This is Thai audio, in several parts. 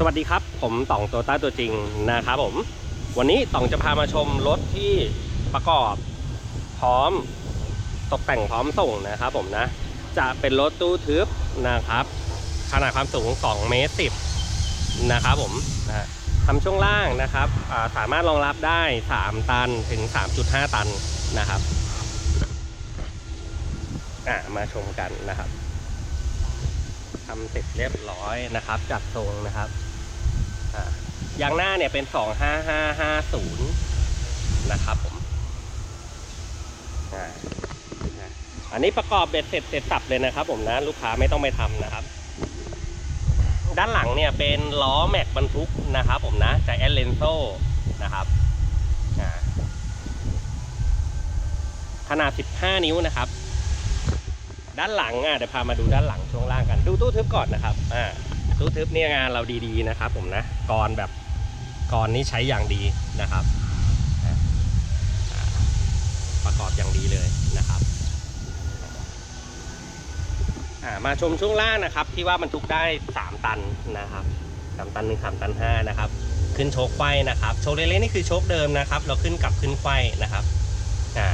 สวัสดีครับ ผมต่องโตต้าตัวจริงนะครับผม วันนี้ต่องจะพามาชมรถที่ประกอบพร้อมตกแต่งพร้อมส่งนะครับผมนะ จะเป็นรถตู้ทึบนะครับ ขนาดความสูง 2 เมตร10นะครับผมนะทำช่วงล่างนะครับสามารถรองรับได้ 3 ตันถึง 3.5 ตันนะครับมาชมกันนะครับทำเสร็จเรียบร้อยนะครับ จัดทรงนะครับ ยางหน้าเนี่ยเป็น 25550 นะครับผมอันนี้ประกอบเบ็ดเสร็จเสร็จสับเลยนะครับ ผมนะลูกค้าไม่ต้องไปทำนะครับ ด้านหลังเนี่ยเป็นล้อแม็กบรรทุกนะครับ ผมนะจากแอลเลนโซนะครับอ่าขนาด 15 นิ้วนะครับ ด้านหลังอะเดี๋ยวพามาดูด้านหลังช่วงล่างกัน ดูตู้ทึบก่อนนะครับ อ่า ตู้ทึบเนี่ยงานเราดีๆนะครับ ผมนะกรแบบกรนี้ใช้อย่างดีนะครับ ประกอบอย่างดีเลยนะครับมาชมช่วงล่างนะครับ ที่ว่าบรรทุกได้ 3 ตันนะครับสามตันหนึ่งสามตันห้านะครับ ขึ้นโชคไฟนะครับ โชคเล็กๆนี่คือโชคเดิมนะครับ เราขึ้นกลับขึ้นไฟนะครับอ่า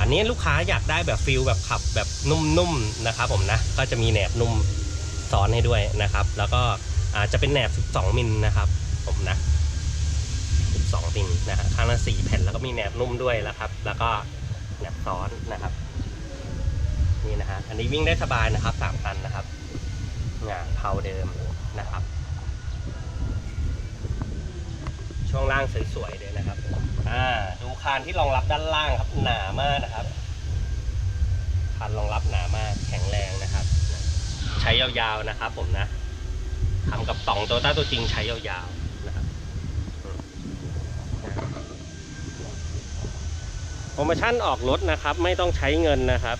อันนี้ลูกค้าอยากได้แบบฟิลแบบขับแบบนุ่มๆนะครับ ผมนะก็จะมีแหนบนุ่ม ซ้อนให้ด้วยนะครับ แล้วก็อาจจะเป็นแหนบ 12 มิลนะครับผมนะ 12มิลนะฮะข้างละ4แผ่นแล้วก็มีแหนบนุ่มด้วยนะครับ แล้วก็แหนบซ้อนนะครับนี่นะฮะอันนี้วิ่งได้สบายนะครับ3ตันนะครับงาเผาเดิมนะครับ ช่วงล่างสวยๆเลยนะครับอ่าดูคานที่รองรับด้านล่างครับหนามากนะครับคานรองรับหนามากแข็งแรงนะครับ ใช้ยาวๆนะครับ ผมนะทำกับต่องโตต้าตัวจริงใช้ยาวๆนะครับโปรโมชั่นออกรถนะครับ ไม่ต้องใช้เงินนะครับ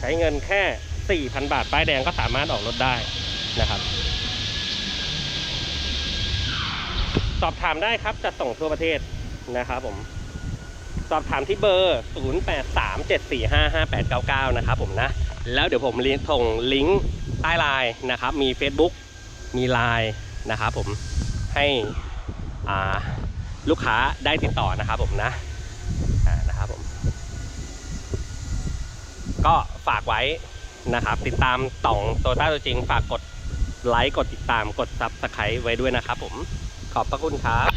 ใช้เงินแค่ 4,000 บาทป้ายแดงก็สามารถออกรถได้นะครับ สอบถามได้ครับจะส่งทั่วประเทศนะครับผมสอบถามที่เบอร์ 0837455899 นะครับผมนะ แล้วเดี๋ยวผมส่งลิงก์ใต้ไลน์นะครับ มี Facebook มีไลน์นะครับผมให้ลูกค้าได้ติดต่อนะครับผมนะนะครับผม ก็ฝากไว้นะครับ ติดตามต่องโตต้าตัวจริง ฝากกดไลค์กดติดตามกด Subscribe ไว้ด้วยนะครับผมขอบพระคุณครับ